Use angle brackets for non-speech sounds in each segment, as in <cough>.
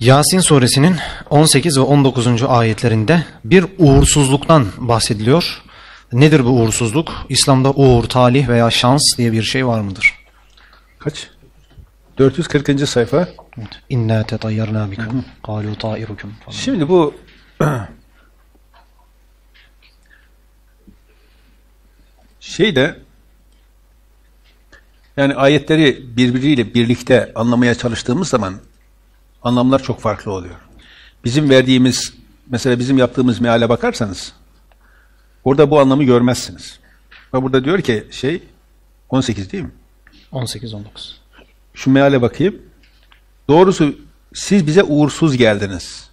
Yasin suresinin 18 ve 19. ayetlerinde bir uğursuzluktan bahsediliyor. Nedir bu uğursuzluk? İslam'da uğur, talih veya şans diye bir şey var mıdır? Kaç? 440. sayfa. İnna tetayyarna bikum. Kalu ta'irukum. Şimdi bu <clears throat> şey de yani ayetleri birbiriyle birlikte anlamaya çalıştığımız zaman anlamlar çok farklı oluyor. Bizim verdiğimiz mesela bizim yaptığımız meale bakarsanız orada bu anlamı görmezsiniz. Ve burada diyor ki şey 18 değil mi? 18-19. Şu meale bakayım. Doğrusu siz bize uğursuz geldiniz.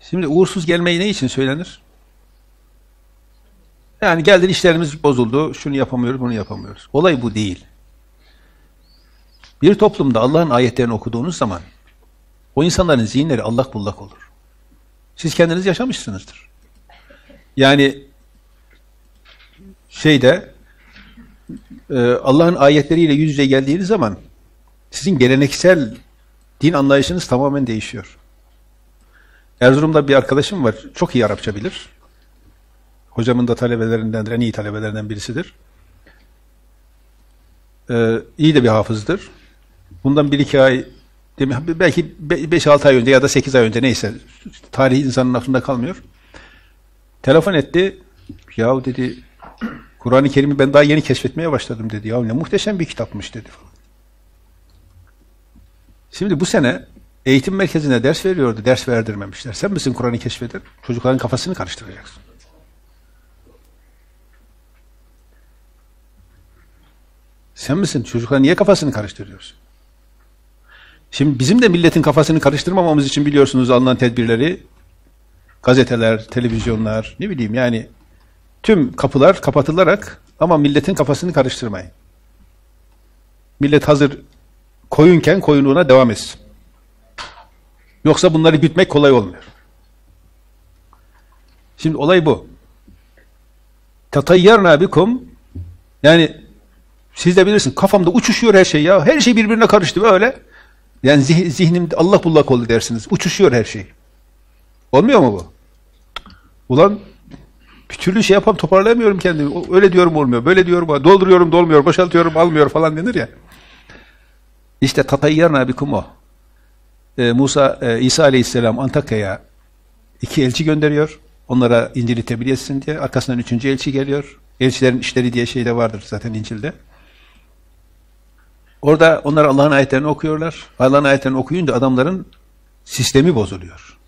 Şimdi uğursuz gelmeyi ne için söylenir? Yani geldin işlerimiz bozuldu, şunu yapamıyoruz, bunu yapamıyoruz. Olay bu değil. Bir toplumda Allah'ın ayetlerini okuduğunuz zaman o insanların zihinleri allak bullak olur. Siz kendiniz yaşamışsınızdır. Yani şeyde e, Allah'ın ayetleriyle yüz yüze geldiğiniz zaman sizin geleneksel din anlayışınız tamamen değişiyor. Erzurum'da bir arkadaşım var. Çok iyi Arapça bilir. Hocamın da talebelerindendir. En iyi talebelerinden birisidir. Ee, iyi de bir hafızdır. Bundan bir iki ay belki beş altı ay önce ya da sekiz ay önce neyse tarih insanın aklında kalmıyor. Telefon etti. Yahu dedi Kur'an-ı Kerim'i ben daha yeni keşfetmeye başladım dedi. Ya ne muhteşem bir kitapmış dedi. Şimdi bu sene eğitim merkezine ders veriyordu. Ders verdirmemişler. Sen misin Kur'an'ı keşfeder? Çocukların kafasını karıştıracaksın. Sen misin? Çocuklar niye kafasını karıştırıyorsun? Şimdi bizim de milletin kafasını karıştırmamamız için biliyorsunuz alınan tedbirleri gazeteler, televizyonlar, ne bileyim yani tüm kapılar kapatılarak ama milletin kafasını karıştırmayın. Millet hazır koyunken koyunluğuna devam etsin. Yoksa bunları gütmek kolay olmuyor. Şimdi olay bu. Tatayyarna bikum yani siz de bilirsin kafamda uçuşuyor her şey ya. Her şey birbirine karıştı böyle. Yani zih zihnimde Allah bullak oldu dersiniz. Uçuşuyor her şey. Olmuyor mu bu? Ulan bir türlü şey yapam toparlayamıyorum kendimi. Öyle diyorum olmuyor. Böyle diyorum dolduruyorum dolmuyor. Boşaltıyorum almıyor falan denir ya. İşte tatayyarna bikum o. Ee, Musa, e, İsa Aleyhisselam Antakya'ya iki elçi gönderiyor. Onlara İncil'i tebliğ etsin diye. Arkasından üçüncü elçi geliyor. Elçilerin işleri diye şey de vardır zaten İncil'de. Orada onlar Allah'ın ayetlerini okuyorlar. Allah'ın ayetlerini okuyunca adamların sistemi bozuluyor.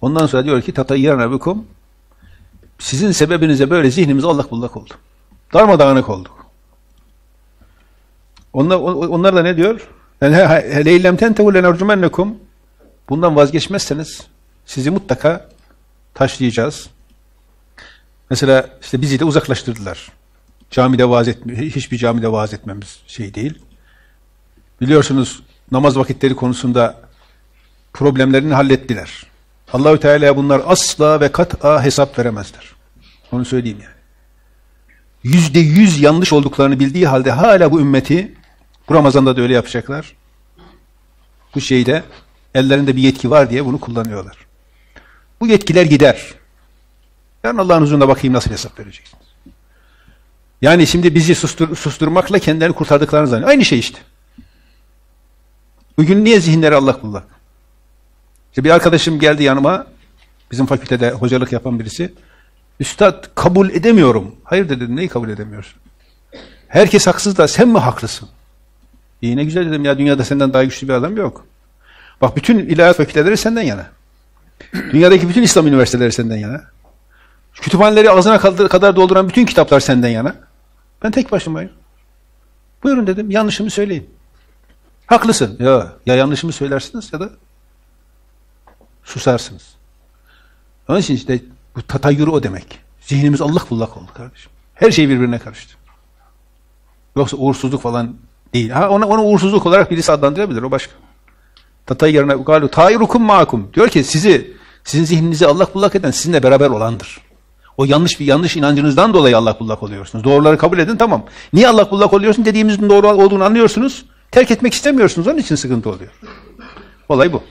Ondan sonra diyor ki tatayyarna bikum sizin sebebinize böyle zihnimiz allak bullak oldu. Darmadağınık olduk. Onlar, onlar da ne diyor? Leylem tentehu lenercumennekum Bundan vazgeçmezseniz sizi mutlaka taşlayacağız. Mesela işte bizi de uzaklaştırdılar. Camide vaaz etme, hiçbir camide vaaz etmemiz şey değil. Biliyorsunuz namaz vakitleri konusunda problemlerini hallettiler. Allahü Teala'ya bunlar asla ve kat'a hesap veremezler. Onu söyleyeyim yani. Yüzde yüz yanlış olduklarını bildiği halde hala bu ümmeti bu Ramazan'da da öyle yapacaklar. Bu şeyde ellerinde bir yetki var diye bunu kullanıyorlar. Bu yetkiler gider. Yarın Allah'ın huzurunda bakayım nasıl hesap vereceksiniz. Yani şimdi bizi sustur, susturmakla kendilerini kurtardıklarını zannediyor. Aynı şey işte. Bugün niye zihinleri Allah kullak? İşte bir arkadaşım geldi yanıma, bizim fakültede hocalık yapan birisi. Üstad kabul edemiyorum. Hayır dedim, neyi kabul edemiyorsun? Herkes haksız da sen mi haklısın? İyi ne güzel dedim ya, dünyada senden daha güçlü bir adam yok. Bak bütün ilahiyat fakülteleri senden yana. Dünyadaki bütün İslam üniversiteleri senden yana. Kütüphaneleri ağzına kadar dolduran bütün kitaplar senden yana. Ben tek başımayım. Buyurun dedim, yanlışımı söyleyin. Haklısın. Ya, ya yanlışımı söylersiniz ya da susarsınız. Onun için işte bu tatayyürü o demek. Zihnimiz Allah bullak oldu kardeşim. Her şey birbirine karıştı. Yoksa uğursuzluk falan değil. Ha ona, onu uğursuzluk olarak birisi adlandırabilir. O başka. Tatayyarına galu tayirukum makum. Diyor ki sizi sizin zihninizi Allah bullak eden sizinle beraber olandır. O yanlış bir yanlış inancınızdan dolayı Allah bullak oluyorsunuz. Doğruları kabul edin tamam. Niye Allah bullak oluyorsun dediğimizin doğru olduğunu anlıyorsunuz. Terk etmek istemiyorsunuz. Onun için sıkıntı oluyor. Olay bu.